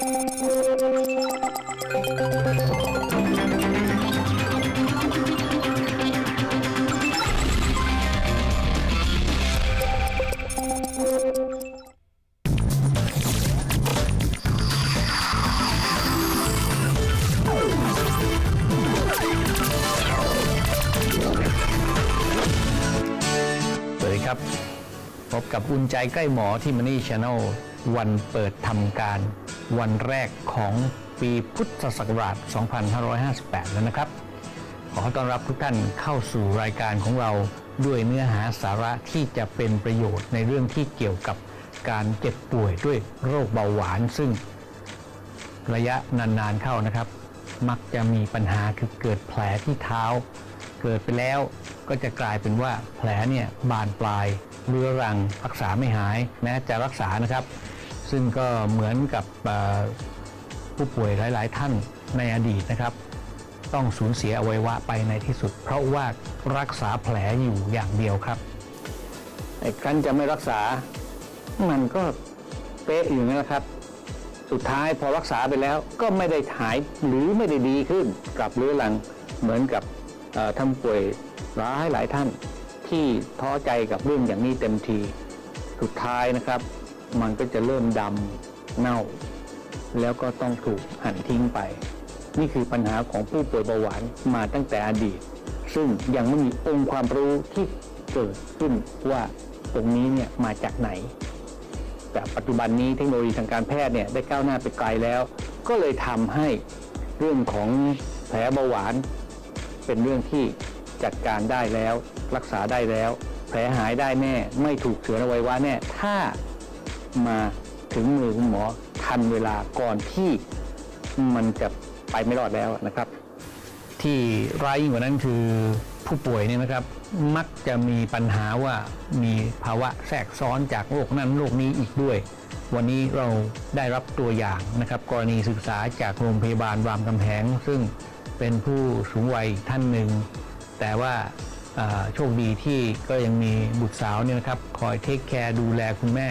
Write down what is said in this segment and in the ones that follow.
สวัสดีครับ พบกับอุ่นใจใกล้หมอที่มันนี่ช n แนลวันเปิดทำการ วันแรกของปีพุทธศักราช 2558 แล้วนะครับ ขอต้อนรับทุกท่านเข้าสู่รายการของเราด้วยเนื้อหาสาระที่จะเป็นประโยชน์ในเรื่องที่เกี่ยวกับการเจ็บป่วยด้วยโรคเบาหวานซึ่งระยะนานๆเข้านะครับ มักจะมีปัญหาคือเกิดแผลที่เท้า เกิดไปแล้วก็จะกลายเป็นว่าแผลเนี่ยบานปลายเรื้อรังรักษาไม่หายแม้จะรักษานะครับ ซึ่งก็เหมือนกับผู้ป่วยหลาย ๆ ท่านในอดีตนะครับ ต้องสูญเสียอวัยวะไปในที่สุด เพราะว่ารักษาแผลอยู่อย่างเดียวครับไอ้กันจะไม่รักษา มันก็เป๊ะอยู่นั่แหละครับ สุดท้ายพอรักษาไปแล้วก็ไม่ได้หายหรือไม่ได้ดีขึ้นกลับเรื้อรังเหมือนกับท่านป่วยหลายหลายท่านที่ท้อใจกับเรื่องอย่างนี้เต็มที สุดท้ายนะครับ มันก็จะเริ่มดำเน่า แล้วก็ต้องถูกหั่นทิ้งไป นี่คือปัญหาของผู้ป่วยเบาหวานมาตั้งแต่อดีต ซึ่งยังไม่มีองค์ความรู้ที่เกิดขึ้นว่าตรงนี้เนี่ยมาจากไหน แต่ปัจจุบันนี้เทคโนโลยีทางการแพทย์เนี่ยได้ก้าวหน้าไปไกลแล้ว ก็เลยทำให้เรื่องของแผลเบาหวาน เป็นเรื่องที่จัดการได้แล้ว รักษาได้แล้ว แผลหายได้แน่ ไม่ถูกเสืออวัยวะแน่ ถ้า มาถึงมือคุณหมอทันเวลาก่อนที่มันจะไปไม่รอดแล้วนะครับ ที่ร้ายยิ่งกว่านั้นคือผู้ป่วยเนี่ยนะครับ มักจะมีปัญหาว่ามีภาวะแทรกซ้อนจากโรคนั้นโรคนี้อีกด้วย วันนี้เราได้รับตัวอย่างนะครับ กรณีศึกษาจากโรงพยาบาลรามคำแหงซึ่งเป็นผู้สูงวัยท่านหนึ่ง แต่ว่าโชคดีที่ก็ยังมีบุตรสาวเนี่ยนะครับ คอยเทคแคร์ดูแลคุณแม่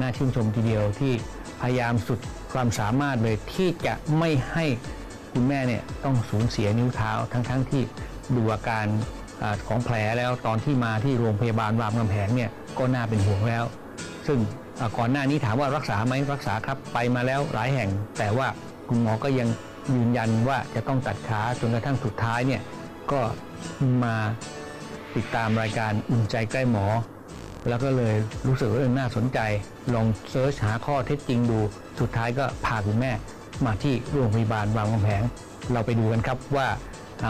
น่าชื่นชมทีเดียวที่พยายามสุดความสามารถเลยที่จะไม่ให้คุณแม่เนี่ยต้องสูญเสียนิ้วเท้าทั้งๆทที่ดูอาการอของแผลแล้วตอนที่มาที่โรงพยาบาลรามคำแหงเนี่ยก็น่าเป็นห่วงแล้ว ซึ่งก่อนหน้านี้ถามว่ารักษาไหมรักษาครับไปมาแล้วหลายแห่ง แต่ว่าคุณหมอก็ยังยืนยันว่าจะต้องตัดขาจนกระทั่งสุดท้ายเนี่ยก็มาติดตามรายการอุ่นใจใกล้หมอ แล้วก็เลยรู้สึกว่าเออน่าสนใจ ลองเซิร์ชหาข้อเท็จจริงดู สุดท้ายก็พาคุณแม่ มาที่โรงพยาบาลรามคำแหงเราไปดูกันครับว่า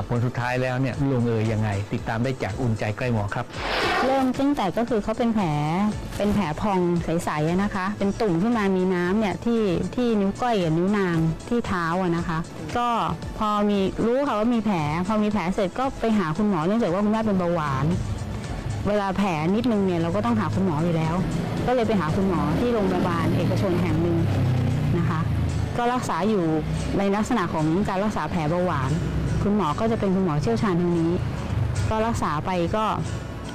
ผลสุดท้ายแล้วเนี่ยลงเอยยังไง ติดตามได้จากอุ่นใจใกล้หมอครับ เริ่มตั้งแต่ก็คือเขาเป็นแผลเป็นแผลพองใสๆนะคะ เป็นตุ่มขึ้นมามีน้ำเนี่ยที่ที่นิ้วก้อยกับนิ้วนางที่เท้าอะนะคะ ก็พอมีรู้ค่ะว่ามีแผล พอมีแผลเสร็จก็ไปหาคุณหมอเนื่องจากว่าคุณแม่เป็นเบาหวาน เวลาแผลนิดนึงเนี่ยเราก็ต้องหาคุณหมออยู่แล้ว ก็เลยไปหาคุณหมอที่โรงพยาบาลเอกชนแห่งหนึ่งนะคะ ก็รักษาอยู่ในลักษณะของการรักษาแผลเบาหวาน คุณหมอก็จะเป็นคุณหมอเชี่ยวชาญทางนี้ ก็รักษาไปก็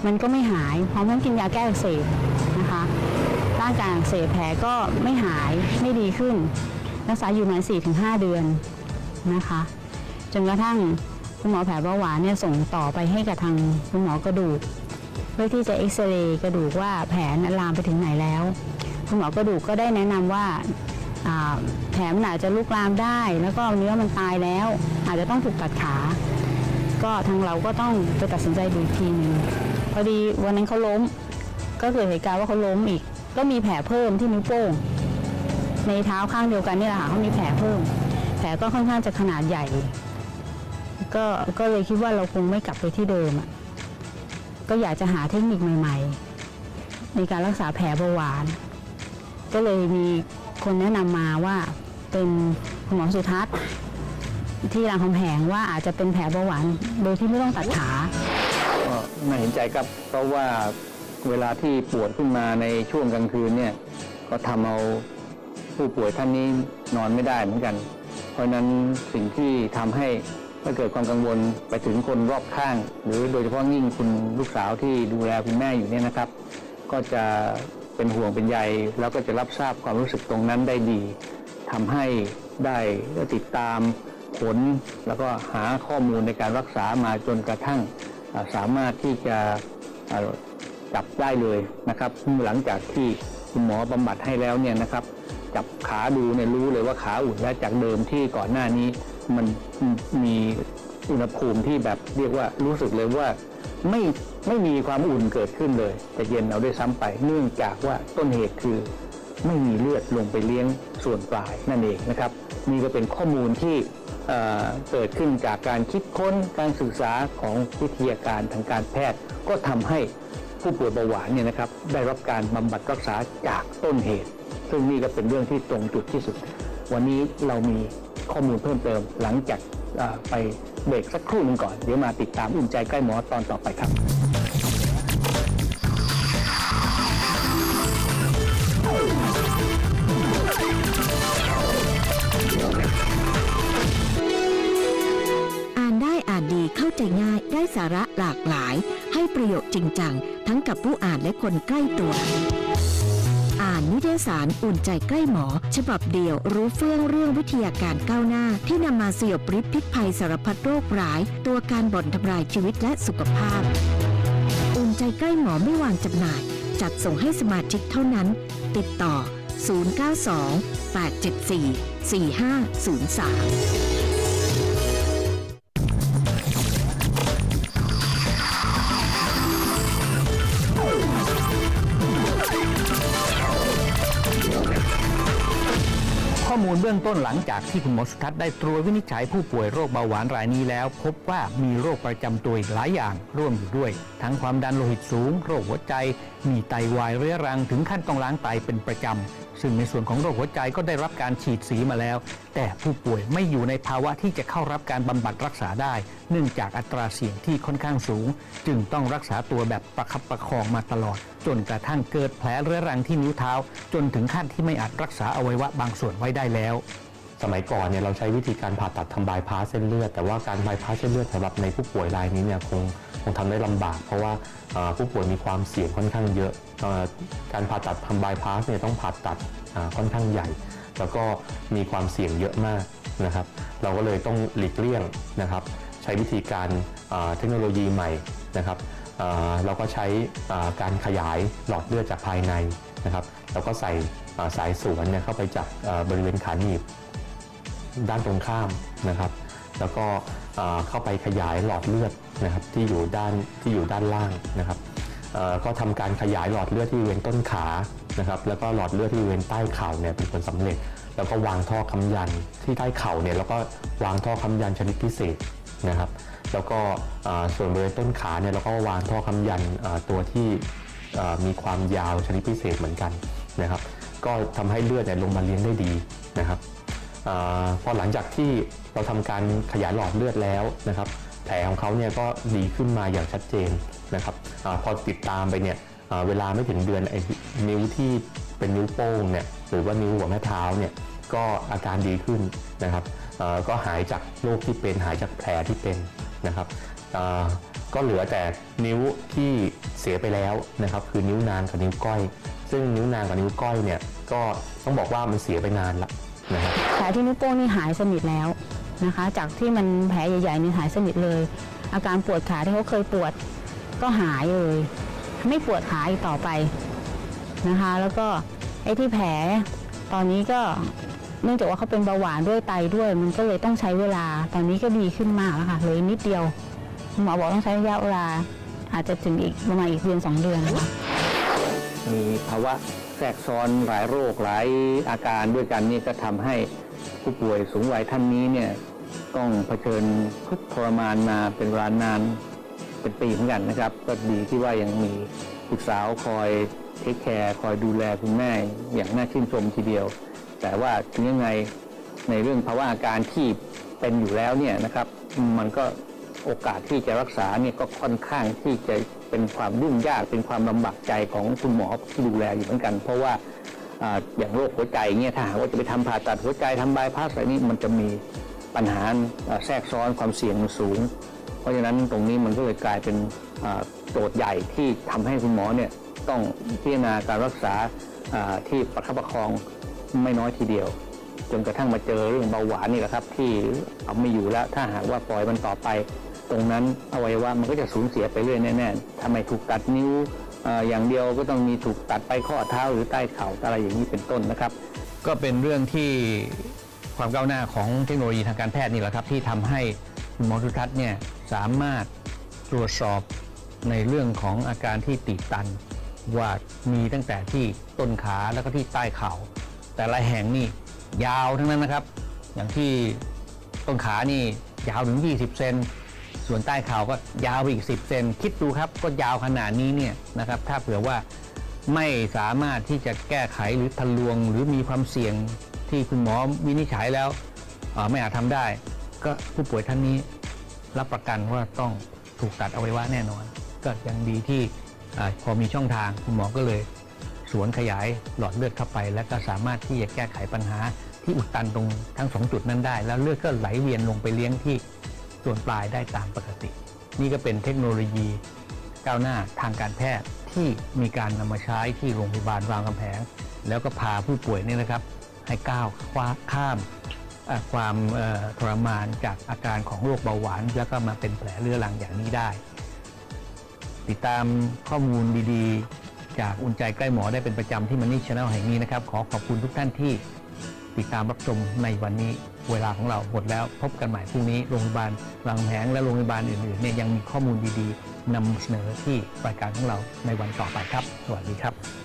มันก็ไม่หายพร้อมทั้งกินยาแก้อักเสบนะคะร่างกายอักเสบแผลก็ไม่หายไม่ดีขึ้น รักษาอยู่ประมาณ4-5เดือนนะคะจนกระทั่งคุณหมอแผลเบาหวานเนี่ยส่งต่อไปให้กับทางคุณหมอกระดูก พื่อที่จะเอ็กซเรย์กระดูกว่าแผลนั้นลามไปถึงไหนแล้วคุณหมอกระดูกก็ได้แนะนำว่าอ่าแผลมันอาจจะลุกลามได้ แล้วก็เนื้อมันตายแล้ว อาจจะต้องถูกตัดขา ก็ทางเราก็ต้องไปตัดสินใจดูอีกทีนึงพอดีวันนั้นเขาล้ม ก็เกิดเหตุการณ์ว่าเขาล้มอีก ก็มีแผลเพิ่มที่นิ้วโป้งในเท้าข้างเดียวกันนี่แหละค่ะเขามีแผลเพิ่ม แผลก็ค่อนข้างจะขนาดใหญ่ ก็ก็เลยคิดว่าเราคงไม่กลับไปที่เดิมอะ ก็อยากจะหาเทคนิคใหม่ ๆ ในการรักษาแผลเบาหวาน ก็เลยมีคนแนะนำมาว่าเป็นคุณหมอสุทัศน์ที่รามคำแหงว่าอาจจะเป็นแผลเบาหวานโดยที่ไม่ต้องตัดขาก็น่าเห็นใจครับเพราะว่าเวลาที่ปวดขึ้นมาในช่วงกลางคืนเนี่ยก็ทำเอาผู้ป่วยท่านนี้นอนไม่ได้เหมือนกัน เพราะฉะนั้นสิ่งที่ทำให้ ถ้าเกิดความกังวลไปถึงคนรอบข้าง หรือโดยเฉพาะยิ่งคุณลูกสาวที่ดูแลคุณแม่อยู่เนี่ยนะครับ ก็จะเป็นห่วงเป็นใยแล้วก็จะรับทราบความรู้สึกตรงนั้นได้ดีทำให้ได้ติดตามผล แล้วก็หาข้อมูลในการรักษามาจนกระทั่งสามารถที่จะจับได้เลยนะครับหลังจากที่คุณหมอบำบัดให้แล้วเนี่ยนะครับ จับขาดูเนี่ยรู้เลยว่าขาอุ่นแล้วจากเดิมที่ก่อนหน้านี้ มันมีอุณหภูมิที่แบบเรียกว่ารู้สึกเลยว่าไม่ไม่มีความอุ่นเกิดขึ้นเลย แต่เย็นเอาด้วยซ้ำไป เนื่องจากว่าต้นเหตุคือ ไม่มีเลือดลงไปเลี้ยงส่วนปลายนั่นเองนะครับนี่ก็เป็นข้อมูลที่เอ่อเกิดขึ้นจากการคิดค้นการศึกษาของวิทยาการทางการแพทย์ ก็ทำให้ผู้ป่วยเบาหวานเนี่ยนะครับได้รับการบำบัดรักษาจากต้นเหตุ ซึ่งนี่ก็เป็นเรื่องที่ตรงจุดที่สุด วันนี้เรามี ข้อมูลเพิ่มเติม หลังจากไปเบรกสักครู่หนึ่งก่อน เดี๋ยวมาติดตามอุ่นใจใกล้หมอตอนต่อไปครับ อ่านได้อ่านดีเข้าใจง่ายได้สาระหลากหลาย ให้ประโยชน์จริงจัง ทั้งกับผู้อ่านและคนใกล้ตัวานนิตยสารอุ่นใจใกล้หมอ ฉบับเดียวรู้เฟื่องเรื่องวิทยาการก้าวหน้า ที่นำมาสยบริษพิษภัยสารพัดโรคร้าย ตัวการบ่อนทำลายชีวิตและสุขภาพ อุ่นใจใกล้หมอไม่วางจำหน่าย จัดส่งให้สมาชิกเท่านั้น ติดต่อ 092 874 4503 มูลเบื้องต้นหลังจากที่คุณหมอสุทัศน์ได้ตรวจวินิจฉัยผู้ป่วยโรคเบาหวานรายนี้แล้ว พบว่ามีโรคประจำตัวอีกหลายอย่างร่วมอยู่ด้วย ทั้งความดันโลหิตสูง โรคหัวใจ มีไตวายเรื้อรังถึงขั้นต้องล้างไตเป็นประจำ ซึ่งในส่วนของโรคหัวใจก็ได้รับการฉีดสีมาแล้ว แต่ผู้ป่วยไม่อยู่ในภาวะที่จะเข้ารับการบำบัดรักษาได้ เนื่องจากอัตราเสี่ยงที่ค่อนข้างสูง จึงต้องรักษาตัวแบบประคับประคองมาตลอด จนกระทั่งเกิดแผลเรื้อรังที่นิ้วเท้า จนถึงขั้นที่ไม่อาจรักษาอวัยวะบางส่วนไว้ได้แล้ว สมัยก่อนเนี่ยเราใช้วิธีการผ่าตัดทำบายพาสเส้นเลือด แต่ว่าการบายพาสเส้นเลือดสำหรับในผู้ป่วยรายนี้เนี่ยคงคงทำได้ลำบาก เพราะว่าผู้ป่วยมีความเสี่ยงค่อนข้างเยอะ การผ่าตัดทำบายพาสเนี่ยต้องผ่าตัดค่อนข้างใหญ่ แล้วก็มีความเสี่ยงเยอะมากนะครับ เราก็เลยต้องหลีกเลี่ยงนะครับ ใช้วิธีการเทคโนโลยีใหม่นะครับเราก็ใช้การขยายหลอดเลือดจากภายในนะครับ แล้วก็ใส่สายสวนเนี่ยเข้าไปจับบริเวณขาหนีบ ด้านตรงข้ามนะครับ แล้วก็เข้าไปขยายหลอดเลือดนะครับที่อยู่ด้านที่อยู่ด้านล่างนะครับก็ทำการขยายหลอดเลือดที่บริเวณต้นขานะครับแล้วก็หลอดเลือดที่บริเวณใต้เข่าเนี่ยเป็นผลสำเร็จ แล้วก็วางท่อค้ำยันที่ใต้เข่าเนี่ยแล้วก็วางท่อค้ำยันชนิดพิเศษนะครับ แล้วก็ส่วนบริเวณต้นขาเนี่ยเราก็วางท่อค้ำยันตัวที่มีความยาวชนิดพิเศษเหมือนกันนะครับ ก็ทำให้เลือดเนี่ยลงมาเลี้ยงได้ดีนะครับ อพอหลังจากที่เราทำการขยายหลอดเลือดแล้วนะครับ แผลของเขาเนี่ยก็ดีขึ้นมาอย่างชัดเจนนะครับอพอติดตามไปเนี่ยเวลาไม่ถึงเดือนไอ้นิ้วที่เป็นนิ้วโป้งเนี่ยหรือว่านิ้วหัวแม่เท้าเนี่ยก็อาการดีขึ้นนะครับก็หายจากโรคที่เป็นหายจากแผลที่เป็นนะครับก็เหลือแต่นิ้วที่เสียไปแล้วนะครับ คือนิ้วนางกับนิ้วก้อย ซึ่งนิ้วนางกับนิ้วก้อยเนี่ยก็ต้องบอกว่ามันเสียไปนานละนะครับ แผลที่นิ้วโป้งนี่หายสนิทแล้วนะคะ จากที่มันแผลใหญ่ๆนี่หายสนิทเลย อาการปวดขาที่เขาเคยปวดก็หายเลย ไม่ปวดขาอีกต่อไปนะคะ แล้วก็ไอ้ที่แผลตอนนี้ก็เนื่องจากว่าเขาเป็นเบาหวานด้วยไตด้วย มันก็เลยต้องใช้เวลาตอนนี้ก็ดีขึ้นมากแล้วค่ะเลยนิดเดียวหมอบอกต้องใช้ระยะเวลา อาจจะถึงอีกประมาณอีกเดือนสองเดือนนะคะมีภาวะแทรกซ้อนหลายโรคหลายอาการด้วยกันนี่ก็ทำให้ ผู้ป่วยสูงวัยท่านนี้เนี่ยต้องเผชิญทุกทรมานมาเป็นเวลานานเป็นปีเหมือนกันนะครับ ก็ดีที่ว่ายังมีบุตรสาวคอยเทคแคร์คอยดูแลคุณแม่อย่างน่าชื่นชมทีเดียว แต่ว่าถึงยังไงในเรื่องภาวะอาการที่เป็นอยู่แล้วเนี่ยนะครับมันก็โอกาสที่จะรักษาเนี่ยก็ค่อนข้างที่จะเป็นความยุ่งยากเป็นความลำบากใจของคุณหมอที่ดูแลอยู่เหมือนกัน เพราะว่า อย่างโรคหัวใจเนี่ยถ้าหากว่าจะไปทำผ่าตัดหัวใจทำบายพาสอะไรนี้มันจะมีปัญหาแทรกซ้อนความเสี่ยงสูง เพราะฉะนั้นตรงนี้มันก็เลยกลายเป็นโจทย์ใหญ่ที่ทำให้คุณหมอเนี่ยต้องพิจารณาการรักษาที่ประคับประคองไม่น้อยทีเดียว จนกระทั่งมาเจอเรื่องเบาหวานนี่แหละครับ ที่เอาไม่อยู่แล้วถ้าหากว่าปล่อยมันต่อไป ตรงนั้นอวัยวะมันก็จะสูญเสียไปเรื่อยแน่ๆถ้าไมถูกตัดนิ้ว อย่างเดียวก็ต้องมีถูกตัดไปข้อเท้าหรือใต้เข่าอะไรอย่างนี้เป็นต้นนะครับ ก็เป็นเรื่องที่ความก้าวหน้าของเทคโนโลยีทางการแพทย์นี่แหละครับ ที่ทำให้คุณหมอทุทัศน์เนี่ยสามารถตรวจสอบในเรื่องของอาการที่ตีบตัน ว่ามีตั้งแต่ที่ต้นขาแล้วก็ที่ใต้เข่าแต่ละแห่งนี่ยาวทั้งนั้นนะครับ อย่างที่ต้นขานี่ยาวถึง 20 เซน ส่วนใต้เข่าก็ยาวไปอีก 10 เซนคิดดูครับก็ยาวขนาดนี้เนี่ยนะครับถ้าเผื่อว่าไม่สามารถที่จะแก้ไขหรือทะลวง หรือมีความเสี่ยงที่คุณหมอวินิจฉัยแล้วออไม่อาจทำได้ ก็ผู้ป่วยท่านนี้รับประกันว่าต้องถูกตัดอวัยวะแน่นอน ก็ยังดีที่พอมีช่องทางคุณหมอก็เลย สวนขยายหลอดเลือดเข้าไป และก็สามารถที่จะแก้ไขปัญหาที่อุดตันตรงทั้งสองจุดนั้นได้ แล้วเลือดก็ไหลเวียนลงไปเลี้ยงที่ ส่วนปลายได้ตามปกติ นี่ก็เป็นเทคโนโลยีก้าวหน้าทางการแพทย์ที่มีการนำมาใช้ที่โรงพยาบาลรามคำแหงแล้วก็พาผู้ป่วยนี่นะครับ ให้ก้าวข้ามความทรมานจากอาการของโรคเบาหวาน แล้วก็มาเป็นแผลเรื้อรังอย่างนี้ได้ ติดตามข้อมูลดีๆ จากอุ่นใจใกล้หมอได้เป็นประจำที่มันนี่ช n แนลแห่งนี้นะครับ ขอขอบคุณทุกท่านที่ติดตามรับชมในวันนี้ เวลาของเราหมดแล้วพบกันใหม่พรุ่งนี้โรงพยาบาลรางแหงและโรงพยาบาลอื่นๆเนี่ยยังมีข้อมูลดีๆนำเสนอที่รายการของเราในวันต่อไปครับ สวัสดีครับ